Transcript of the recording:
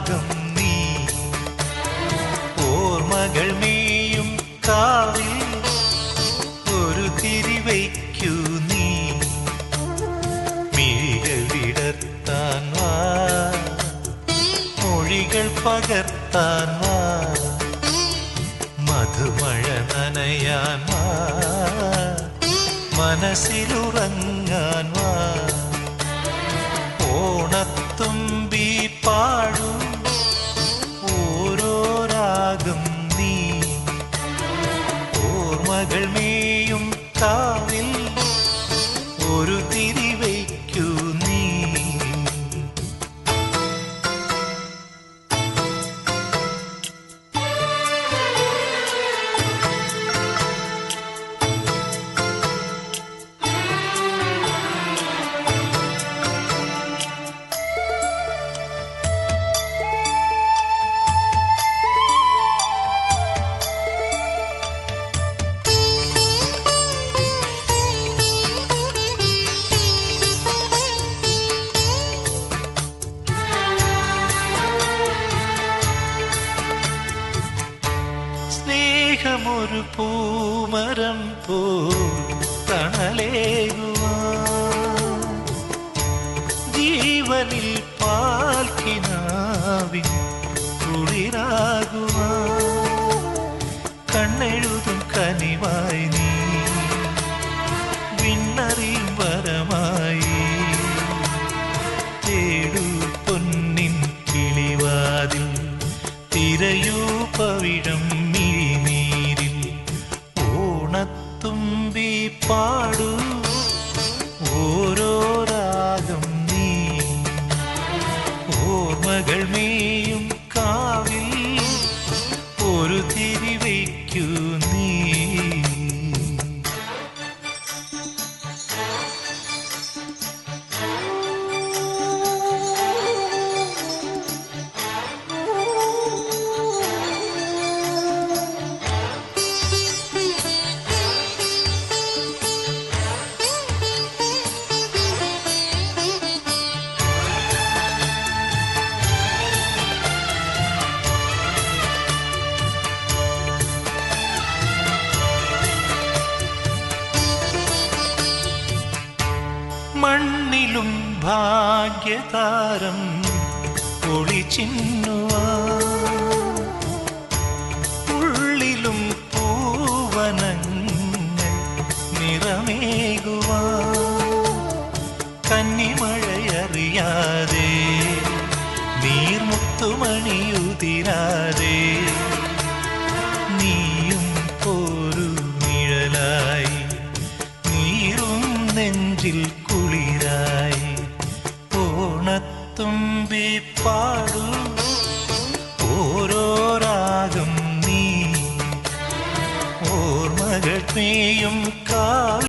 ഭാഗം നീ. ഓർമ്മകൾ മേയും കാവിൽ. ഒരു തിരിവയ്ക്കു നീ. മിഴികൾ വിടർത്താൻ വാ. മൊഴികൾ പകർത്താൻ വാ. മധുമഴ നനയാൻ വാ. മനസ്സിലുറങ്ങാൻ വാ. ഓണത്തും കാവിൽ സ്നേഹമൊരു പൂമരം പോ തണലേകുവാ ജീവനിൽ പാൽക്കിനാവിൻ കുളിരാകുവാ കണ്ണെഴുതും കനിവായി നീ വിണ്ണറിയും വരമായി തേടൂ പൊന്നിൻ കിളിവാതിൽ തിരയൂ പവിഴം பாடு ഭാഗ്യതാരം ഒളിച്ചിന്നുവ. ഉള്ളിലും പൂവനങ്ങൾ നിറമേകുവാ. കന്നിമഴയറിയാതെ നീർമുത്തുമണിയുതിരാതെ നീയും പോരു നിഴലായി നീറും നെഞ്ചിൽ பாடும் ஓரோ ராகம் நீ. ஓர் மகள்